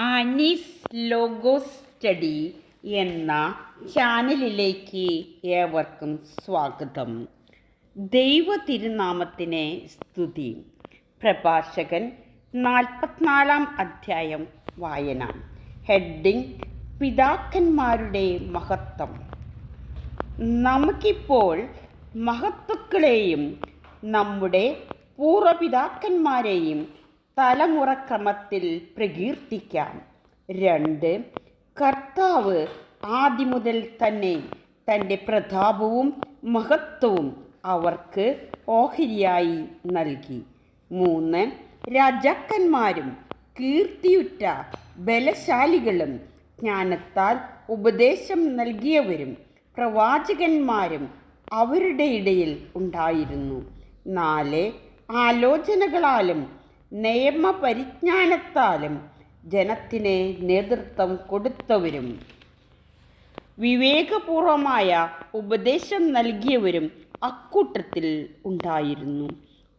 Annie's logo study എന്ന ചാനലിലേക്ക് ഏവർക്കും സ്വാഗതം. ദൈവ തിരുനാമത്തിന് സ്തുതി. പ്രഭാഷകൻ നാൽപ്പത്തിനാലാം അധ്യായം വായന. ഹെഡിങ് പിതാക്കന്മാരുടെ മഹത്വം. നമുക്കിപ്പോൾ മഹത്വക്കളെയും നമ്മുടെ പൂർവപിതാക്കന്മാരെയും തലമുറക്രമത്തിൽ പ്രകീർത്തിക്കാം രണ്ട് കർത്താവ് ആദ്യം മുതൽ തന്നെ തന്റെ പ്രതാപവും മഹത്വവും അവർക്ക് ഓഹരിയായി നൽകി. മൂന്ന് രാജാക്കന്മാരും കീർത്തിയുറ്റ ബലശാലികളും ജ്ഞാനത്താൽ ഉപദേശം നൽകിയവരും പ്രവാചകന്മാരും അവരുടെ ഇടയിൽ ഉണ്ടായിരുന്നു. നാല് ആലോചനകളാലും നിയമപരിജ്ഞാനത്താലും ജനത്തിന് നേതൃത്വം കൊടുത്തവരും. വിവേകപൂർവമായ ഉപദേശം നൽകിയവരും അക്കൂട്ടത്തിൽ ഉണ്ടായിരുന്നു.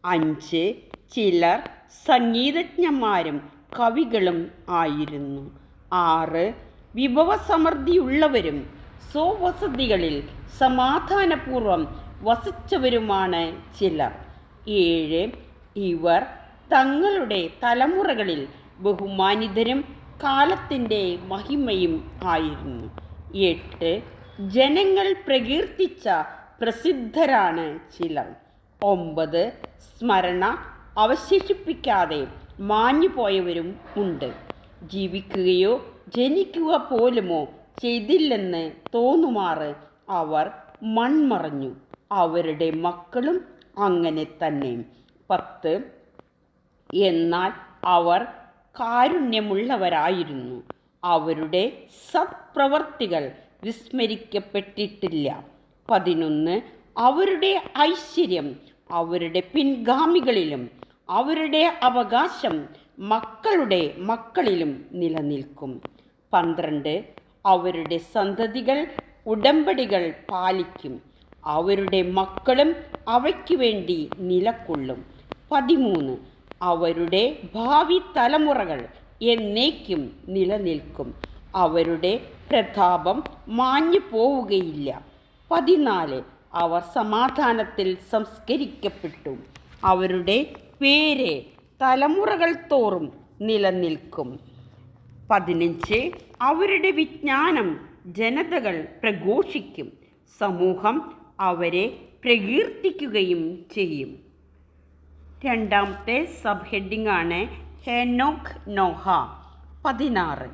അഞ്ച് ചിലർ സംഗീതജ്ഞന്മാരും കവികളും ആയിരുന്നു. ആറ് വിഭവസമൃദ്ധിയുള്ളവരും സ്വവസതികളിൽ സമാധാനപൂർവം വസിച്ചവരുമാണ് ചിലർ. ഏഴ് ഇവർ തങ്ങളുടെ തലമുറകളിൽ ബഹുമാനിതരും കാലത്തിന്റെ മഹിമയും ആയിരുന്നു. എട്ട് ജനങ്ങൾ പ്രകീർത്തിച്ച പ്രസിദ്ധരാണ് ചിലർ. ഒമ്പത് സ്മരണ അവശേഷിപ്പിക്കാതെ മാഞ്ഞുപോയവരും ഉണ്ട്. ജീവിക്കുകയോ ജനിക്കുക പോലുമോ ചെയ്തില്ലെന്ന് തോന്നുമാറ് അവർ മൺമറഞ്ഞു. അവരുടെ മക്കളും അങ്ങനെ തന്നെ. പത്ത് എന്നാൽ അവർ കാരുണ്യമുള്ളവരായിരുന്നു. അവരുടെ സത്പ്രവർത്തികൾ വിസ്മരിക്കപ്പെട്ടിട്ടില്ല. പതിനൊന്ന് അവരുടെ ഐശ്വര്യം അവരുടെ പിൻഗാമികളിലും അവരുടെ അവകാശം മക്കളുടെ മക്കളിലും നിലനിൽക്കും. പന്ത്രണ്ട് അവരുടെ സന്തതികൾ ഉടമ്പടികൾ പാലിക്കും. അവരുടെ മക്കളും അവയ്ക്ക് വേണ്ടി നിലക്കൊള്ളും പതിമൂന്ന് അവരുടെ ഭാവി തലമുറകൾ എന്നേക്കും നിലനിൽക്കും. അവരുടെ പ്രതാപം മാഞ്ഞു പോവുകയില്ല. പതിനാല് അവർ സമാധാനത്തിൽ സംസ്കരിക്കപ്പെട്ടു. അവരുടെ പേര് തലമുറകൾ തോറും നിലനിൽക്കും. പതിനഞ്ച് അവരുടെ വിജ്ഞാനം ജനതകൾ പ്രഘോഷിക്കും. സമൂഹം അവരെ പ്രകീർത്തിക്കുകയും ചെയ്യും. രണ്ടാമത്തെ സബ് ഹെഡിംഗ് ആണ് ഹേനോക്ക് നോഹ. പതിനാറ്.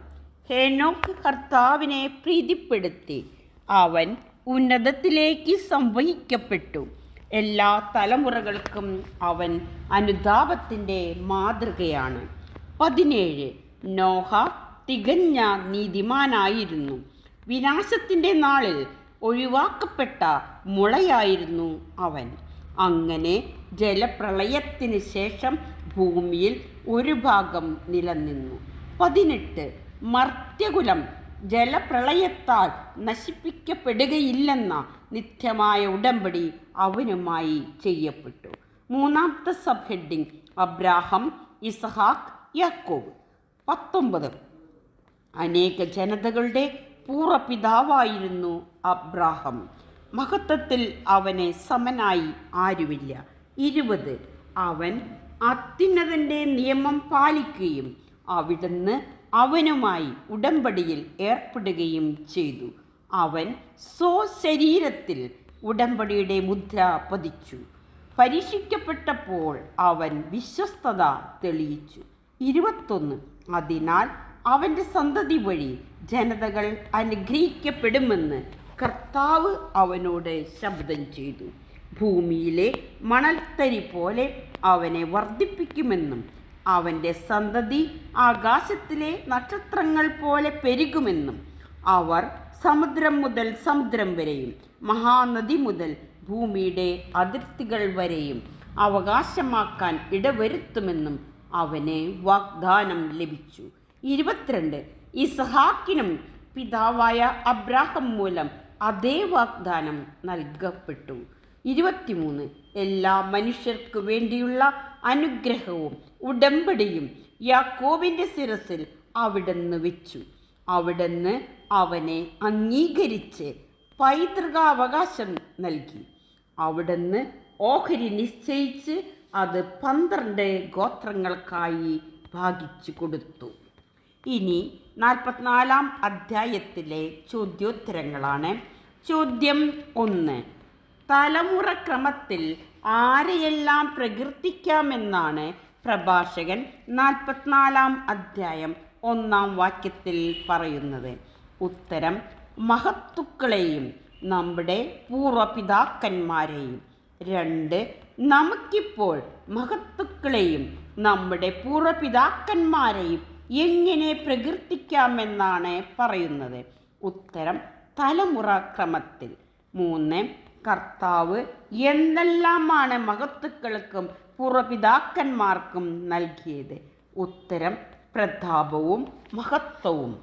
ഹേനോക്ക് കർത്താവിനെ പ്രീതിപ്പെടുത്തി. അവൻ ഉന്നതത്തിലേക്ക് സംവഹിക്കപ്പെട്ടു. എല്ലാ തലമുറകൾക്കും അവൻ അനുതാപത്തിന്റെ മാതൃകയാണ്. പതിനേഴ്. നോഹ തികഞ്ഞ നീതിമാനായിരുന്നു. വിനാശത്തിന്റെ നാളിൽ ഒഴിവാക്കപ്പെട്ട മുളയായിരുന്നു അവൻ. അങ്ങനെ ജലപ്രളയത്തിന് ശേഷം ഭൂമിയിൽ ഒരു ഭാഗം നിലനിന്നു. പതിനെട്ട്. മർത്യകുലം ജലപ്രളയത്താൽ നശിപ്പിക്കപ്പെടുകയില്ലെന്ന നിത്യമായ ഉടമ്പടി അവനുമായി ചെയ്യപ്പെട്ടു. മൂന്നാമത്തെ സബ് ഹെഡിങ് അബ്രാഹം ഇസഹാക്ക് യാക്കോബ്. പത്തൊമ്പത്. അനേക ജനതകളുടെ പൂർവപിതാവായിരുന്നു അബ്രാഹം. മഹത്വത്തിൽ അവനെ സമനായി ആരുമില്ല. ഇരുപത്. അവൻ അത്യുന്നതന്റെ നിയമം പാലിക്കുകയും അവിടുന്ന് അവനുമായി ഉടമ്പടിയിൽ ഏർപ്പെടുകയും ചെയ്തു. അവൻ സ്വശരീരത്തിൽ ഉടമ്പടിയുടെ മുദ്ര പതിച്ചു. പരീക്ഷിക്കപ്പെട്ടപ്പോൾ അവൻ വിശ്വസ്തത തെളിയിച്ചു. ഇരുപത്തൊന്ന്. അതിനാൽ അവന്റെ സന്തതി വഴി ജനതകൾ അനുഗ്രഹിക്കപ്പെടുമെന്ന് കർത്താവ് അവനോട് ശബ്ദം ചെയ്തു. ഭൂമിയിലെ മണൽത്തരി പോലെ അവനെ വർദ്ധിപ്പിക്കുമെന്നും അവന്റെ സന്തതി ആകാശത്തിലെ നക്ഷത്രങ്ങൾ പോലെ പെരുകുമെന്നും അവർ സമുദ്രം മുതൽ സമുദ്രം വരെയും മഹാനദി മുതൽ ഭൂമിയുടെ അതിർത്തികൾ വരെയും അവകാശമാക്കാൻ ഇടവരുത്തുമെന്നും അവന് വാഗ്ദാനം ലഭിച്ചു. ഇരുപത്തിരണ്ട്. ഇസഹാക്കിനും പിതാവായ അബ്രാഹം മൂലം അതേ വാഗ്ദാനം നൽകപ്പെട്ടു. ഇരുപത്തിമൂന്ന്. എല്ലാ മനുഷ്യർക്കു വേണ്ടിയുള്ള അനുഗ്രഹവും ഉടമ്പടിയും യാക്കോബിന്റെ ശിരസിൽ അവിടുന്ന് വെച്ചു. അവിടുന്ന് അവനെ അംഗീകരിച്ച് പൈതൃകാവകാശം നൽകി. അവിടുന്ന് ഓഹരി നിശ്ചയിച്ച് അത് പന്ത്രണ്ട് ഗോത്രങ്ങൾക്കായി ഭാഗിച്ചു കൊടുത്തു. ഇനി നാൽപ്പത്തിനാലാം അധ്യായത്തിലെ ചോദ്യോത്തരങ്ങളാണ്. ചോദ്യം ഒന്ന്. തലമുറ ക്രമത്തിൽ ആരെയെല്ലാം പ്രകീർത്തിക്കാമെന്നാണ് പ്രഭാഷകൻ നാൽപ്പത്തിനാലാം അധ്യായം ഒന്നാം വാക്യത്തിൽ പറയുന്നത്. ഉത്തരം മഹത്തുക്കളെയും നമ്മുടെ പൂർവപിതാക്കന്മാരെയും രണ്ട് നമുക്കിപ്പോൾ മഹത്തുക്കളെയും നമ്മുടെ പൂർവപിതാക്കന്മാരെയും എങ്ങനെ പ്രകീർത്തിക്കാമെന്നാണ് പറയുന്നത്. ഉത്തരം തലമുറ ക്രമത്തിൽ. മൂന്ന് കർത്താവ് എന്തെല്ലാമാണ് മഹത്തുക്കൾക്കും പൂർവപിതാക്കന്മാർക്കും നൽകിയത്? ഉത്തരം പ്രതാപവും മഹത്വവും.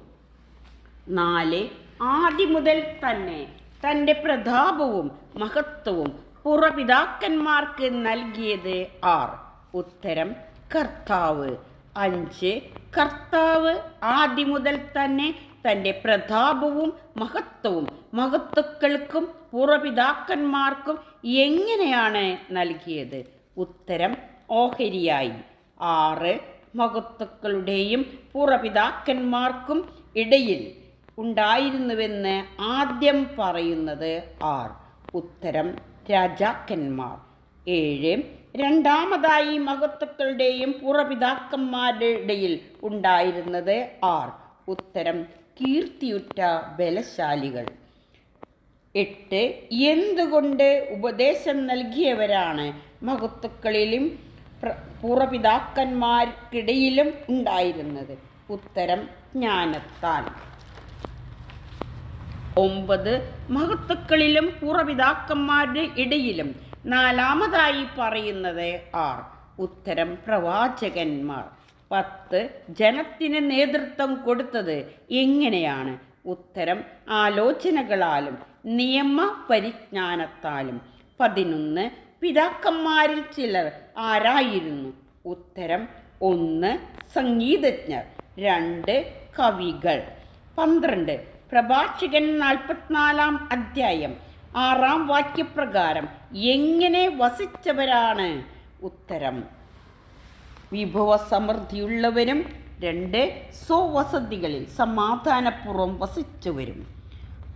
നാല് ആദ്യം മുതൽ തന്നെ തന്റെ പ്രതാപവും മഹത്വവും പൂർവപിതാക്കന്മാർക്ക് നൽകിയത് ആർ? ഉത്തരം കർത്താവ്. അഞ്ച്. കർത്താവ് ആദ്യം മുതൽ തന്നെ തന്റെ പ്രതാപവും മഹത്വവും മഹത്വക്കൾക്കും പൂർവപിതാക്കന്മാർക്കും എങ്ങനെയാണ് നൽകിയത്? ഉത്തരം ഓഹരിയായി. ആറ് മഹത്വക്കളുടെയും പൂർവപിതാക്കന്മാർക്കും ഇടയിൽ ഉണ്ടായിരുന്നുവെന്ന് ആദ്യം പറയുന്നത് ആർ. ഉത്തരം രാജാക്കന്മാർ. ഏഴ് രണ്ടാമതായി മഹത്വക്കളുടെയും പുറപിതാക്കന്മാരുടെ ഉണ്ടായിരുന്നത് ആർ. ഉത്തരം കീർത്തിയുറ്റ ബലശാലികൾ. എട്ട് എന്തുകൊണ്ട് ഉപദേശം നൽകിയവരാണ് മഹത്വക്കളിലും പുറപിതാക്കന്മാർക്കിടയിലും ഉണ്ടായിരുന്നത്? ഉത്തരം ജ്ഞാനത്താൽ. ഒമ്പത് മഹത്വക്കളിലും പൂർവപിതാക്കന്മാരുടെ ഇടയിലും നാലാമതായി പറയുന്നത് ആർ. ഉത്തരം പ്രവാചകന്മാർ. പത്ത്. ജനത്തിന് നേതൃത്വം കൊടുത്തത് എങ്ങനെയാണ്? ഉത്തരം ആലോചനകളാലും നിയമ പരിജ്ഞാനത്താലും പതിനൊന്ന്. പിതാക്കന്മാരിൽ ചിലർ ആരായിരുന്നു? ഉത്തരം ഒന്ന്. സംഗീതജ്ഞർ. രണ്ട്. കവികൾ. പന്ത്രണ്ട്. പ്രഭാഷകൻ നാൽപ്പത്തിനാലാം അധ്യായം. ആറാം വാക്യപ്രകാരം എങ്ങനെ വസിച്ചവരാണ്? ഉത്തരം. വിഭവസമൃദ്ധിയുള്ളവരും രണ്ട് സ്വവസതികളിൽ സമാധാനപൂർവം വസിച്ചവരും.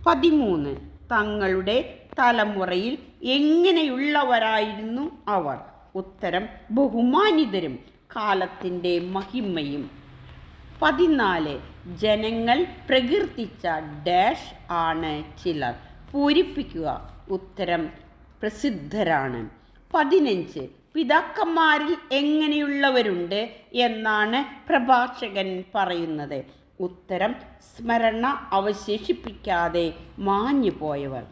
പതിമൂന്ന് തങ്ങളുടെ തലമുറയിൽ എങ്ങനെയുള്ളവരായിരുന്നു അവർ? ഉത്തരം ബഹുമാനിതരും കാലത്തിന്റെ മഹിമയും. പതിനാല് ജനങ്ങൾ പ്രകീർത്തിച്ച ഡാഷ് ആണ് ചിലർ. പൂരിപ്പിക്കുക. ഉത്തരം പ്രസിദ്ധരാണ്. പതിനഞ്ച് പിതാക്കന്മാരിൽ എങ്ങനെയുള്ളവരുണ്ട് എന്നാണ് പ്രഭാഷകൻ പറയുന്നത്. ഉത്തരം സ്മരണ അവശേഷിപ്പിക്കാതെ മാഞ്ഞു പോയവർ.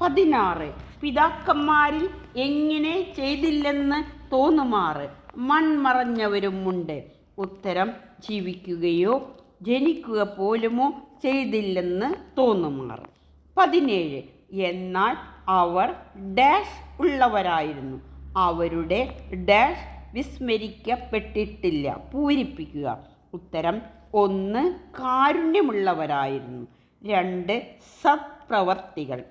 പതിനാറ് പിതാക്കന്മാരിൽ എങ്ങനെ ചെയ്തില്ലെന്ന് തോന്നുമാറ് മൺമറഞ്ഞവരുമുണ്ട്. ഉത്തരം ജീവിക്കുകയോ ജനിക്കുക പോലുമോ ചെയ്തില്ലെന്ന് തോന്നുമാറ്. പതിനേഴ്. എന്നാൽ അവർ ഡാഷ് ഉള്ളവരായിരുന്നു. അവരുടെ ഡാഷ് വിസ്മരിക്കപ്പെട്ടിട്ടില്ല. പൂരിപ്പിക്കുക. ഉത്തരം ഒന്ന് കാരുണ്യമുള്ളവരായിരുന്നു. രണ്ട് സത്പ്രവർത്തികൾ.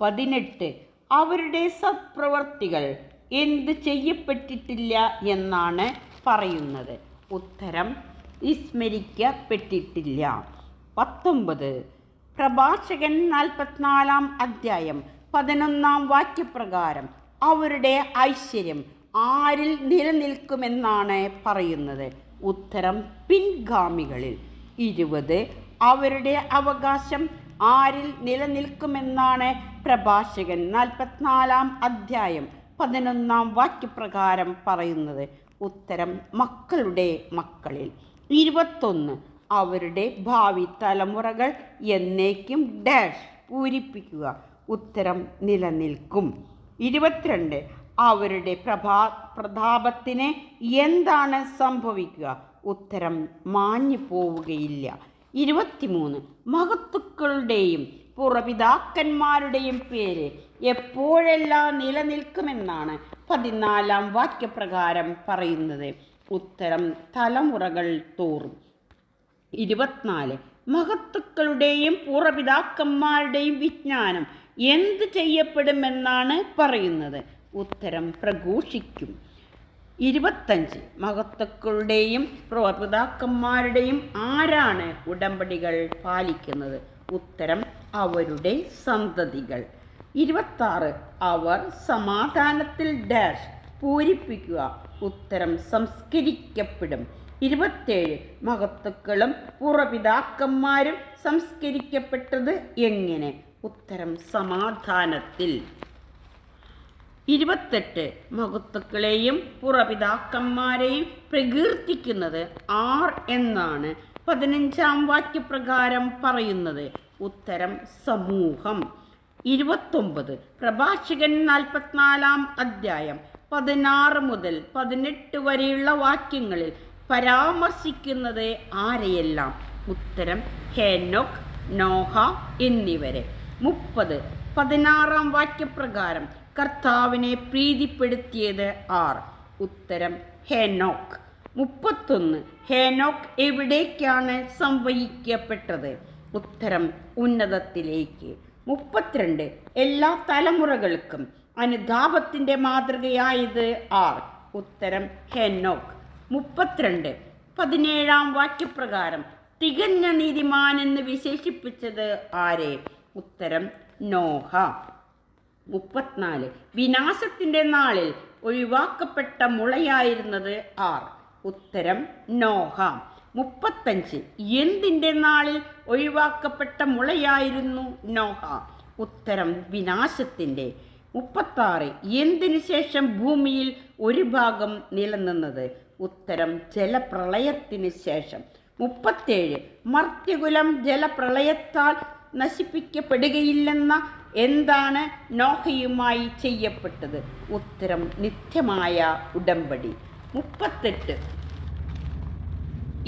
പതിനെട്ട്. അവരുടെ സത്പ്രവർത്തികൾ എന്ത് ചെയ്യപ്പെട്ടിട്ടില്ല എന്നാണ് പറയുന്നത്. ഉത്തരം വിസ്മരിക്കപ്പെട്ടിട്ടില്ല. പത്തൊമ്പത്. പ്രഭാഷകൻ നാൽപ്പത്തിനാലാം അധ്യായം പതിനൊന്നാം വാക്യപ്രകാരം അവരുടെ ഐശ്വര്യം ആരിൽ നിലനിൽക്കുമെന്നാണ് പറയുന്നത്. ഉത്തരം പിൻഗാമികളിൽ. ഇരുപത് അവരുടെ അവകാശം ആരിൽ നിലനിൽക്കുമെന്നാണ് പ്രഭാഷകൻ നാൽപ്പത്തിനാലാം അധ്യായം പതിനൊന്നാം വാക്യപ്രകാരം പറയുന്നത്. ഉത്തരം മക്കളുടെ മക്കളിൽ. ഇരുപത്തൊന്ന് അവരുടെ ഭാവി തലമുറകൾ എന്നേക്കും ഡാഷ് പൂരിപ്പിക്കുക. ഉത്തരം നിലനിൽക്കും. ഇരുപത്തിരണ്ട്. അവരുടെ പ്രഭാ പ്രതാപത്തിന് എന്താണ് സംഭവിക്കുക? ഉത്തരം മാഞ്ഞു പോവുകയില്ല. ഇരുപത്തിമൂന്ന്. മഹത്തുക്കളുടെയും പുറപിതാക്കന്മാരുടെയും പേര് എപ്പോഴെല്ലാം നിലനിൽക്കുമെന്നാണ് പതിനാലാം വാക്യപ്രകാരം പറയുന്നത്. ഉത്തരം തലമുറകൾ തോറും. ഇരുപത്തിനാല്. മഹത്തുക്കളുടെയും പൂർവപിതാക്കന്മാരുടെയും വിജ്ഞാനം എന്ത് ചെയ്യപ്പെടുമെന്നാണ് പറയുന്നത്? ഉത്തരം പ്രഘോഷിക്കും. ഇരുപത്തഞ്ച്. മഹത്തുക്കളുടെയും പ്രപിതാക്കന്മാരുടെയും ആരാണ് ഉടമ്പടികൾ പാലിക്കുന്നത്? ഉത്തരം അവരുടെ സന്തതികൾ. ഇരുപത്താറ്. അവർ സമാധാനത്തിൽ ഡാഷ് പൂരിപ്പിക്കുക. ഉത്തരം സംസ്കരിക്കപ്പെടും. ഇരുപത്തേഴ് മഹത്തുക്കളും പൂർവപിതാക്കന്മാരും സംസ്കരിക്കപ്പെട്ടത് എങ്ങനെ? ഉത്തരം സമാധാനത്തിൽ. ഇരുപത്തെട്ട് മഹത്തുക്കളെയും പുറപിതാക്കന്മാരെയും പ്രകീർത്തിക്കുന്നത് ആർ എന്നാണ് പതിനഞ്ചാം വാക്യപ്രകാരം പറയുന്നത്. ഉത്തരം സമൂഹം. ഇരുപത്തൊമ്പത് പ്രഭാഷകൻ നാൽപ്പത്തിനാലാം അധ്യായം പതിനാറ് മുതൽ പതിനെട്ട് വരെയുള്ള വാക്യങ്ങളിൽ പരാമർശിക്കുന്നത് ആരെയെല്ലാം? ഉത്തരം ഹേനോക്ക് നോഹ എന്നിവരെ. മുപ്പത് പതിനാറാം വാക്യപ്രകാരം കർത്താവിനെ പ്രീതിപ്പെടുത്തിയത് ആർ? ഉത്തരം ഹേനോക്ക്. മുപ്പത്തൊന്ന് ഹേനോക്ക് എവിടേക്കാണ് സംവഹിക്കപ്പെട്ടത്? ഉത്തരം ഉന്നതത്തിലേക്ക്. മുപ്പത്തിരണ്ട് എല്ലാ തലമുറകൾക്കും അനുതാപത്തിന്റെ മാതൃകയായത് ആർ? ഉത്തരം ഹെനോക്ക്. മുപ്പത്തിരണ്ട്. പതിനേഴാം വാക്യപ്രകാരം തികഞ്ഞ നീതിമാൻ എന്ന് വിശേഷിപ്പിച്ചത് ആരെ? ഉത്തരം നോഹ. മുപ്പത്തിനാല്. വിനാശത്തിന്റെ നാളിൽ ഒഴിവാക്കപ്പെട്ട മുളയായിരുന്നത് ആർ? ഉത്തരം നോഹ. മുപ്പത്തഞ്ച്. എന്തിന്റെ നാളിൽ ഒഴിവാക്കപ്പെട്ട മുളയായിരുന്നു നോഹ? ഉത്തരം വിനാശത്തിന്റെ. മുപ്പത്താറ്. എന്തിനു ശേഷം ഭൂമിയിൽ ഒരു ഭാഗം നിലനിന്നത്? ഉത്തരം ജലപ്രളയത്തിന് ശേഷം. മുപ്പത്തേഴ് മർത്യകുലം ജലപ്രളയത്താൽ നശിപ്പിക്കപ്പെടുകയില്ലെന്ന എന്താണ് നോഹയുമായി ചെയ്യപ്പെട്ടത്? ഉത്തരം നിത്യമായ ഉടമ്പടി. മുപ്പത്തെട്ട്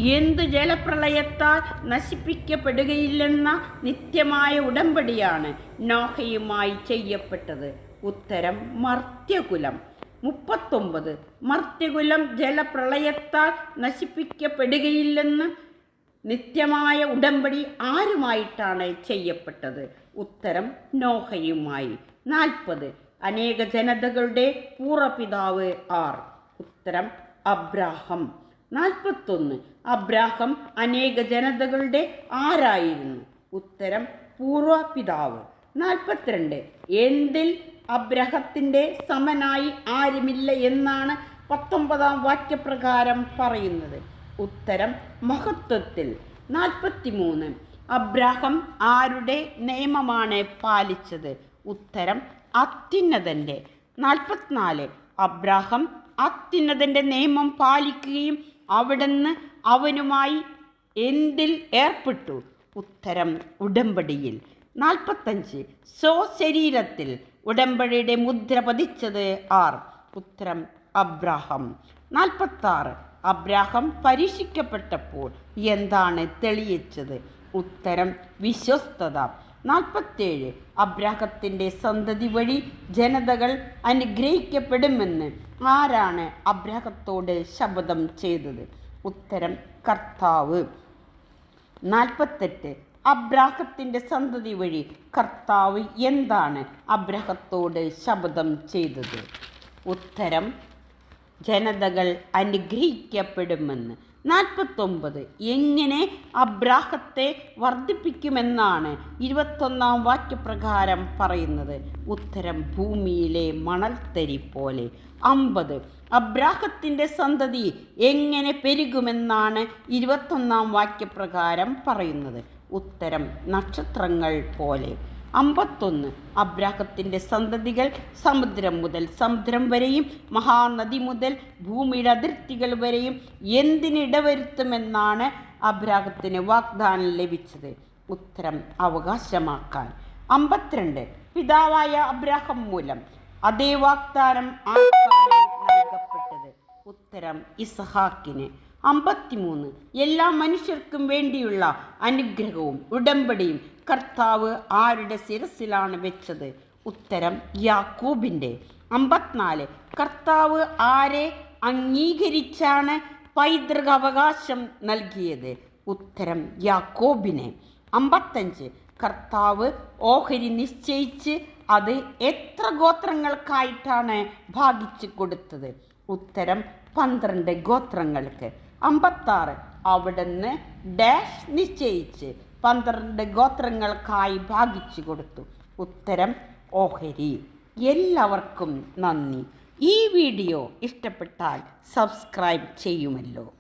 എന്ത് ജലപ്രളയത്താൽ നശിപ്പിക്കപ്പെടുകയില്ലെന്ന നിത്യമായ ഉടമ്പടിയാണ് നോഹയുമായി ചെയ്യപ്പെട്ടത്. ഉത്തരം മർത്യകുലം. മുപ്പത്തൊമ്പത്. മർത്യകുലം ജലപ്രളയത്താൽ നശിപ്പിക്കപ്പെടുകയില്ലെന്ന് നിത്യമായ ഉടമ്പടി ആരുമായിട്ടാണ് ചെയ്യപ്പെട്ടത്? ഉത്തരം നോഹയുമായി. നാൽപ്പത്. അനേക ജനതകളുടെ പൂർവപിതാവ് ആർ? ഉത്തരം അബ്രാഹം. നാൽപ്പത്തൊന്ന്. അബ്രാഹം അനേക ജനതകളുടെ ആരായിരുന്നു? ഉത്തരം പൂർവപിതാവ് നാൽപ്പത്തിരണ്ട്. എന്തിൽ അബ്രഹത്തിന്റെ സമനായി ആരുമില്ല എന്നാണ് പത്തൊമ്പതാം വാക്യപ്രകാരം പറയുന്നത്. ഉത്തരം മഹത്വത്തിൽ. നാൽപ്പത്തിമൂന്ന്. അബ്രാഹം ആരുടെ നിയമമാണ് പാലിച്ചത്? ഉത്തരം അത്യുന്നതന്റെ. നാൽപ്പത്തിനാല്. അബ്രാഹം അത്യുന്നതന്റെ നിയമം പാലിക്കുകയും അവിടുന്ന് അവനുമായി എന്തിൽ ഏർപ്പെട്ടു? ഉത്തരം ഉടമ്പടിയിൽ. നാൽപ്പത്തഞ്ച്. സോ ശരീരത്തിൽ ഉടമ്പടിയുടെ മുദ്ര പതിച്ചത് ആർ. പുത്രം അബ്രാഹം. നാൽപ്പത്താറ്. അബ്രാഹം പരീക്ഷിക്കപ്പെട്ടപ്പോൾ എന്താണ് തെളിയിച്ചത്? ഉത്തരം വിശ്വസ്തത. നാൽപ്പത്തേഴ്. അബ്രാഹത്തിന്റെ സന്തതി വഴി ജനതകൾ അനുഗ്രഹിക്കപ്പെടുമെന്ന് ആരാണ് അബ്രാഹത്തോട് ശപഥം ചെയ്തത്? ഉത്തരം കർത്താവ്. നാൽപ്പത്തെട്ട്. അബ്രാഹത്തിന്റെ സന്തതി വഴി കർത്താവ് എന്താണ് അബ്രഹത്തോട് ശബ്ദം ചെയ്തത്? ഉത്തരം ജനതകൾ അനുഗ്രഹിക്കപ്പെടുമെന്ന്. നാൽപ്പത്തൊമ്പത് എങ്ങനെ അബ്രാഹത്തെ വർദ്ധിപ്പിക്കുമെന്നാണ് ഇരുപത്തൊന്നാം വാക്യപ്രകാരം പറയുന്നത്. ഉത്തരം ഭൂമിയിലെ മണൽത്തരി പോലെ. അമ്പത് അബ്രാഹത്തിന്റെ സന്തതി എങ്ങനെ പെരുകുമെന്നാണ് ഇരുപത്തൊന്നാം വാക്യപ്രകാരം പറയുന്നത്. ഉത്തരം. നക്ഷത്രങ്ങൾ പോലെ. അമ്പത്തൊന്ന്. അബ്രാഹത്തിന്റെ സന്തതികൾ സമുദ്രം മുതൽ സമുദ്രം വരെയും മഹാനദി മുതൽ ഭൂമിയുടെ അതിർത്തികൾ വരെയും എന്തിനിടവരുത്തുമെന്നാണ് അബ്രാഹത്തിന് വാഗ്ദാനം ലഭിച്ചത്. ഉത്തരം അവകാശമാക്കാൻ. അമ്പത്തിരണ്ട്. പിതാവായ അബ്രാഹം മൂലം അതേ വാഗ്ദാനം നൽകപ്പെട്ടത്? ഉത്തരം ഇസഹാക്കിന്. അമ്പത്തിമൂന്ന്. എല്ലാ മനുഷ്യർക്കും വേണ്ടിയുള്ള അനുഗ്രഹവും ഉടമ്പടിയും കർത്താവ് ആരുടെ ശിരസിലാണ് വെച്ചത്? ഉത്തരം യാക്കൂബിന്റെ. അമ്പത്തിനാല്. കർത്താവ് ആരെ അംഗീകരിച്ചാണ് പൈതൃക അവകാശം നൽകിയത്? ഉത്തരം യാക്കോബിനെ. അമ്പത്തഞ്ച്. കർത്താവ് ഓഹരി നിശ്ചയിച്ച് അത് എത്ര ഗോത്രങ്ങൾക്കായിട്ടാണ് ഭാഗിച്ചു കൊടുത്തത്? ഉത്തരം പന്ത്രണ്ട് ഗോത്രങ്ങൾക്ക്. അമ്പത്താറ്. അവിടുന്ന് ഡാഷ് നിശ്ചയിച്ച് പന്ത്രണ്ട് ഗോത്രങ്ങൾക്കായി ഭാഗിച്ചു കൊടുത്തു. ഉത്തരം ഓഹരി. എല്ലാവർക്കും നന്ദി. ഈ വീഡിയോ ഇഷ്ടപ്പെട്ടാൽ സബ്സ്ക്രൈബ് ചെയ്യുമല്ലോ.